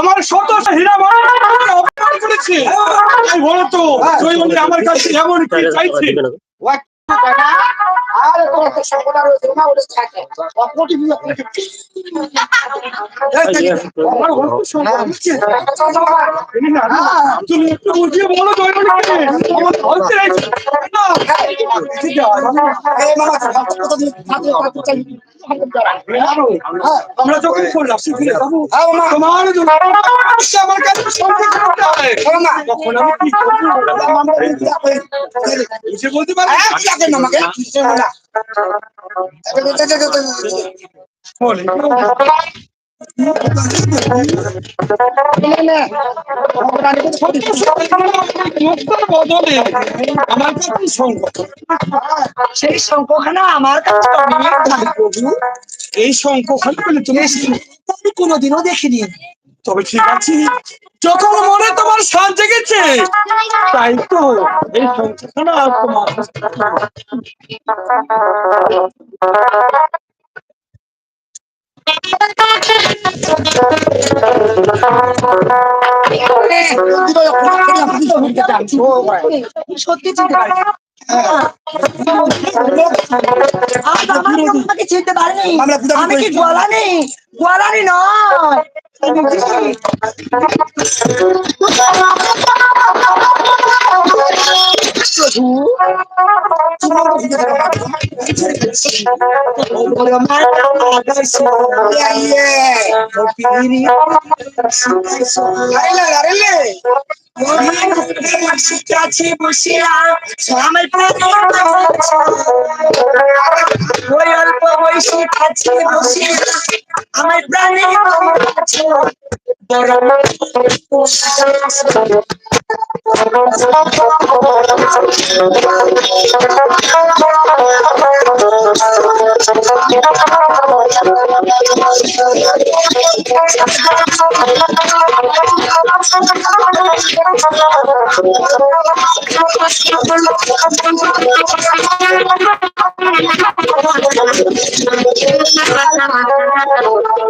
আমার শত হীরা অপমান করেছে বলো তো আমার কাছে এমন কি চাইছে? আরে তোমার তো সকল আর না ওটা থাকে অপরটি আমার তুমি একটু বুঝিয়ে বলো ধরতে না যখন করলাম শিখে যাব হ্যাঁ তোমার জন্য আমার কাছে সম্পর্ক করতে হবে মামা তখন আমি কি করব মামা দিদি আপনি বুঝে বলতে পারি হ্যাঁ সেই সংখ্যাখানা আমার কাছে এই বলে তুমি কোনোদিনও দেখিনি। তবে ঠিক আছে, যখন মনে তোমার সাজ জেগেছে, তাই তো, এই আর তোমার সত্যি চিনতে আমাকে চিনতে পারিনি। আমি কি গোয়ালানি নয় কাছে বসিলাম আমার ওই অল্প বয়সী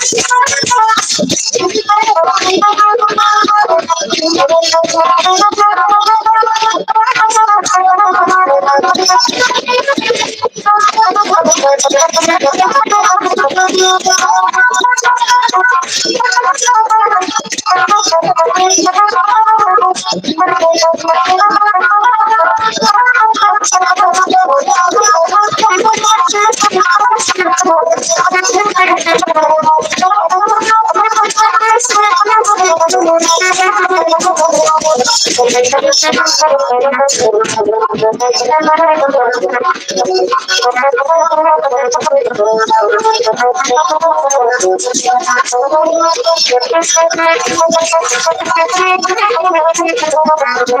কাছে বসিলাম আমার প্রাণে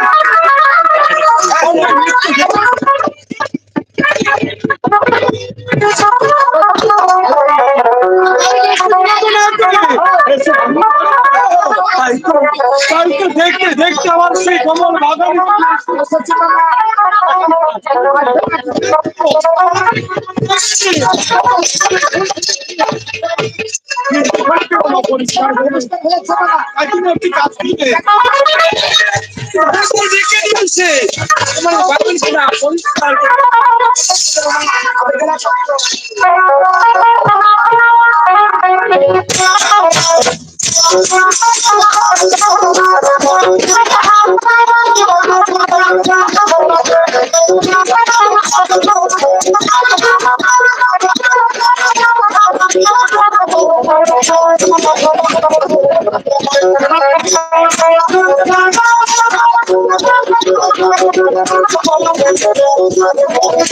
দেখতে আমার সেই কমল বাগান পরিষ্কার এখন একটি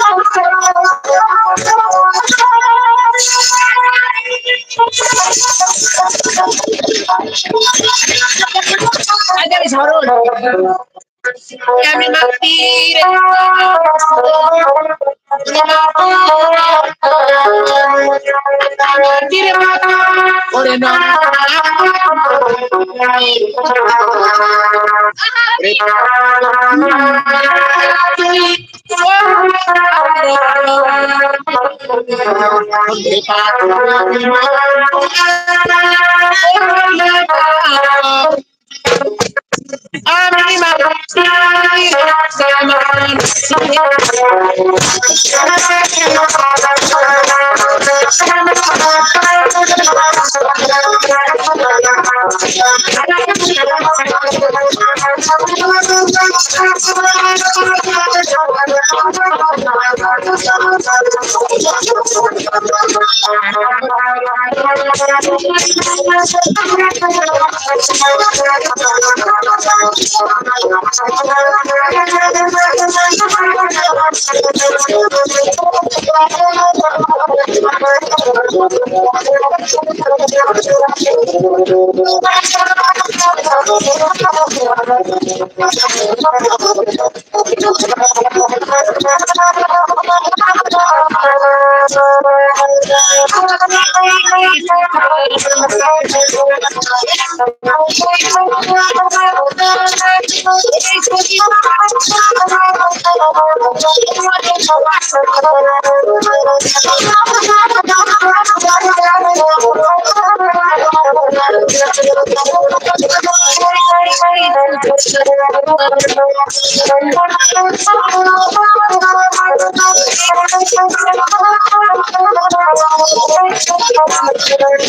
কাজ করবে দেখে দিয়েছে আমার বাগান সেটা পরিষ্কার করে আগামী ঝড়ন আমি মাটির মাটির মাথা ওরে না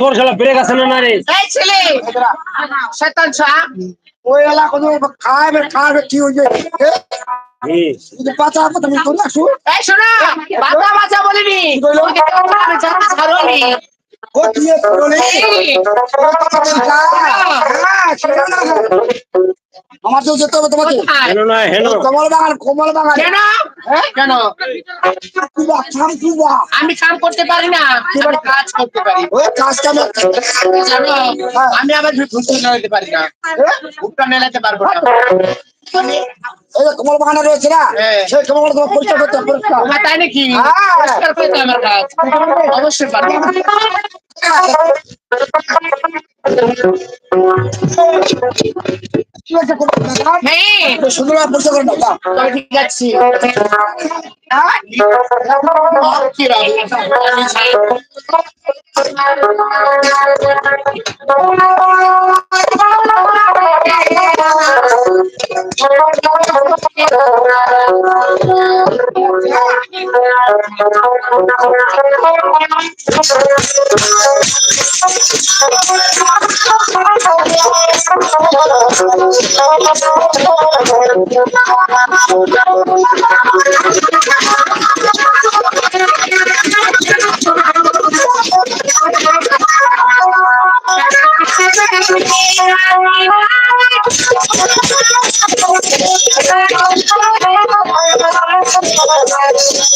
তোর শালা ব্রেক আছে না না রে? এই ছেলে! শয়তান ছা ওই এলাকা খাবে খাবে কি হয়েছে এই, পাতা কথা তো না শু এই শোনা বাচ্চা বাচ্চা বলিনি। আমি জানি ঝড়নি ও কি এ বলে আমার তো যেতে হবে তোমাকে। না কমল বাগান কমল বাগান। কেন? কেন? কুবা খাম আমি কাম করতে পারি না। আমি কাজ করতে পারি। কাজ কামে জানো? আমি আবার ভুট্টা নেলাতে পারি না। ভুট্টা নেলাতে পারব না। এই যে কমল বাগানে রয়েছে না? হ্যাঁ। সেই কমল বাগান তোমার পরিষ্কার করতে পরিষ্কার। তোমার তাই নাকি? হ্যাঁ। পরিষ্কার করতে আমার কাজ। অবশ্যই পারব। ঠিক আছে বাগান হ্যাঁ সুন্দরভাবে পরিষ্কার করে নাও ঠিক আছে কি দেখো পুরা ফুল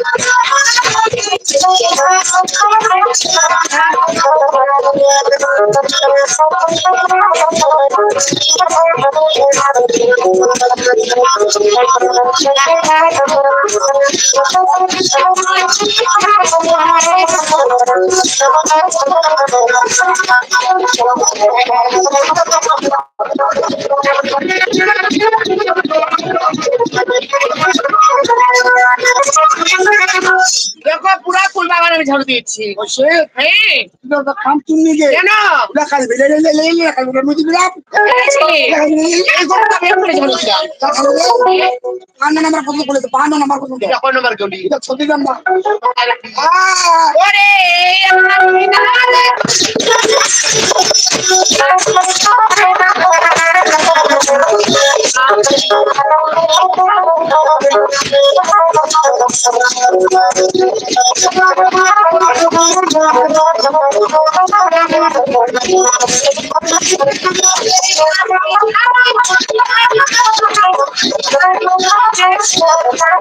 ঝাড়ু দিয়েছি সে তুমি তো খাম তুমি গে কেন? উলা খালি বেলে লে লে লে খালি বেলে মুদি বিলা এই ঘরটা আমি ঝাড়ু আমার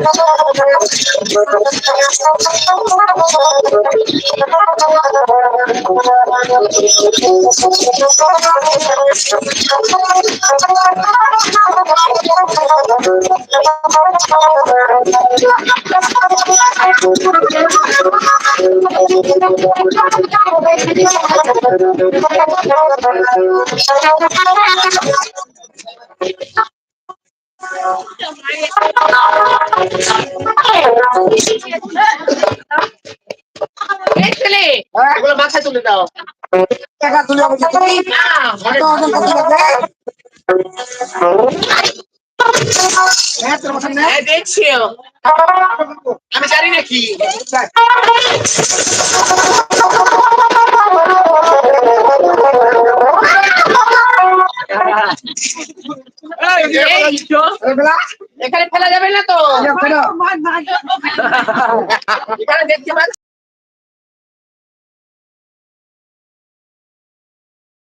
বিনালে এই ছেলে এগুলো মাথায় তুলে দাও টাকা তুলে আমাকে তুমি না ঘরে এখানে ফেলা যাবে না তো এখানে দেখতে পাচ্ছি